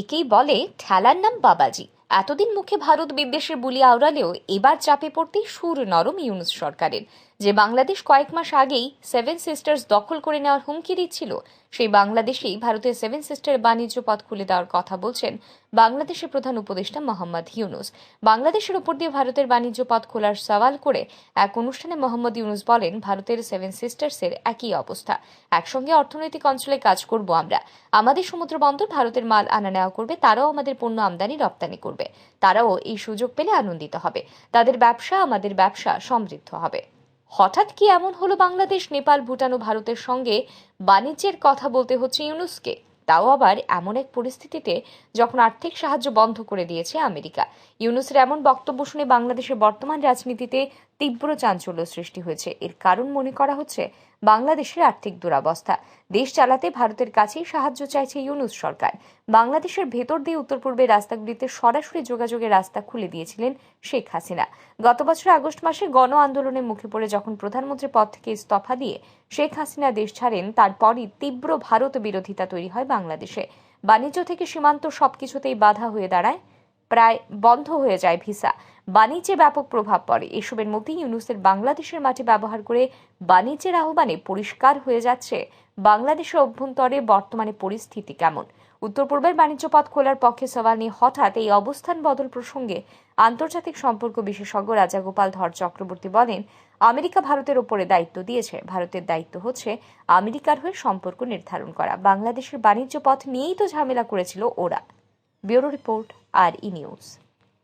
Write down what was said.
একেই বলে ঠেলার নাম বাবাজি। এতদিন মুখে ভারত বিদ্বেষের বুলি আওড়ালেও এবার চাপে পড়তে সুর নরম ইউনুস সরকারের। যে বাংলাদেশ কয়েক মাস আগেই সেভেন সিস্টার্স দখল করে নেওয়ার হুমকি দিচ্ছিল, সেই বাংলাদেশেই ভারতের সেভেন সিস্টার বাণিজ্য পথ খুলে দেওয়ার কথা বলছেন বাংলাদেশের প্রধান উপদেষ্টা মোহাম্মদ ইউনুস। বাংলাদেশের উপর দিয়ে ভারতের বাণিজ্য পথ খোলার সওয়াল করে এক অনুষ্ঠানে মোহাম্মদ ইউনুস বলেন, ভারতের সেভেন সিস্টার্সের একই অবস্থা। একসঙ্গে অর্থনৈতিক অঞ্চলে কাজ করব আমরা। আমাদের সমুদ্র বন্দর ভারতের মাল আনা নেওয়া করবে, তারাও আমাদের পণ্য আমদানি রপ্তানি করবে। তারাও এই সুযোগ পেলে আনন্দিত হবে। তাদের ব্যবসা আমাদের ব্যবসা সমৃদ্ধ হবে। হঠাৎ কি এমন হলো বাংলাদেশ, নেপাল, ভুটান ও ভারতের সঙ্গে? বাণিজ্যের কথা বলতে হচ্ছে ইউনুসকে। তাও আবার এমন এক পরিস্থিতিতে যখন আর্থিক সাহায্য বন্ধ করে দিয়েছে আমেরিকা। ইউনুসের এমন বক্তব্য শুনে বাংলাদেশের বর্তমান রাজনীতিতে তীব্র চাঞ্চল্য সৃষ্টি হয়েছে। এর কারণ মনে করা হচ্ছে বাংলাদেশের আর্থিক দুরাবস্থা। দেশ চালাতে ভারতের কাছেই সাহায্য চাইছে ইউনুস সরকার। বাংলাদেশের ভেতর দিয়ে উত্তর পূর্বের রাস্তাগুলিতে সরাসরি যোগাযোগের রাস্তা খুলে দিয়েছিলেন শেখ হাসিনা। গত বছর আগস্ট মাসে গণ আন্দোলনের মুখে পড়ে যখন প্রধানমন্ত্রী পদ থেকে ইস্তফা দিয়ে শেখ হাসিনা দেশ ছাড়েন, তারপরই তীব্র ভারত বিরোধিতা তৈরি হয় বাংলাদেশে। বাণিজ্য থেকে সীমান্ত সবকিছুতেই বাধা হয়ে দাঁড়ায় প্রায় বন্ধ হয়ে যায় ভিসা। বাণিজ্যে ব্যাপক প্রভাব পড়ে। এসবের মধ্যেই ইউনুসের বাংলাদেশের মাঠে ব্যবহার করে বাণিজ্যের আহ্বানে পরিষ্কার হয়ে যাচ্ছে বাংলাদেশের অভ্যন্তরে বর্তমানে পরিস্থিতি কেমন। উত্তর পূর্বের বাণিজ্য পথ খোলার পক্ষে সওয়াল নিয়ে হঠাৎ এই অবস্থান বদল প্রসঙ্গে আন্তর্জাতিক সম্পর্ক বিশেষজ্ঞ রাজাগোপাল ধর চক্রবর্তী বলেন, আমেরিকা ভারতের ওপরে দায়িত্ব দিয়েছে। ভারতের দায়িত্ব হচ্ছে আমেরিকার হয়ে সম্পর্ক নির্ধারণ করা। বাংলাদেশের বাণিজ্য পথ নিয়েই তো ঝামেলা করেছিল ওরা। Bureau report. আর ই নিউজ